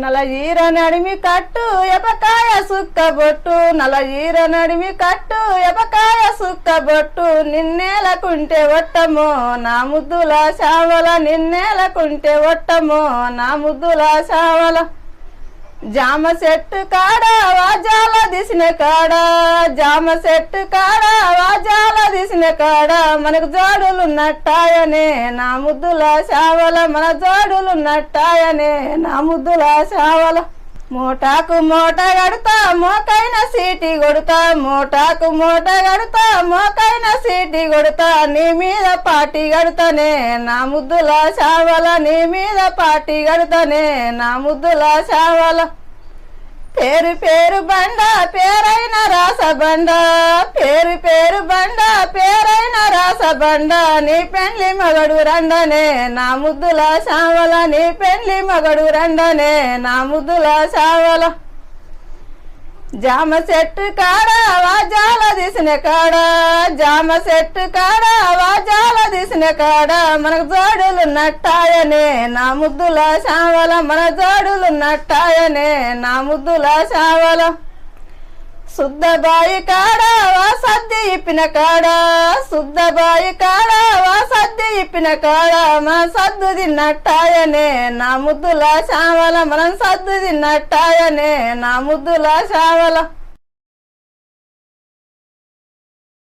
నల ఈర నడిమి కట్టు ఎపకాయ సుక్క బొట్టు. నల ఈర నడిమి కట్టు ఎపకాయ సుక్క బొట్టు. నిన్నేలకుంటే ఒట్టమో నా ముద్దుల శావల నిన్నేలకుంటే ఒట్టమో నా ముద్దుల శావల జామ చెట్టు కాడ వాజాల దిసిన కాడ జామ చెట్టు కాడ వాజాల దిసిన కాడ మనకు జోడులు నట్టాయనే నా ముద్దుల శావల మన జోడులు నట్టాయనే నా ముద్దుల శావల. మోటాకు మూట గడుతా మోకైన సీటి కొడుతా మోటాకు మూట గడుతా మోకైన సీటి కొడుతా నీ మీద పాటి గడుతానే నా ముద్దుల చావల నీ మీద పాటి గడుతానే నా ముద్దుల చావల. పేరు పేరు బండ పేరైన రాస బండ పేరు పేరు బండ పేరైన బండ నీ పెండ్లి మగడు రండనే నా ముద్దుల సావల నీ పెండ్లి మగడు రండనే నా ముద్దుల శావల జామ చెట్టు కాడ వాజాల దిసిన కాడ జామ చెట్టు కాడ వాజాల దిసిన కాడ మనకు జోడులు నట్టాయనే నా ముద్దుల సావల మన జోడులు నట్టాయనే నా ముద్దుల శావల శుద్ధబాయి కాడా వా సద్ది ఇప్పిన కాడా శుద్ధబాయి కాడా వా సద్ది ఇప్పిన కాడ మా సద్దు తిన్నట్టాయనే నా ముద్దుల శావల మనం సద్దు తిన్నట్టాయనే నా ముద్దుల శావల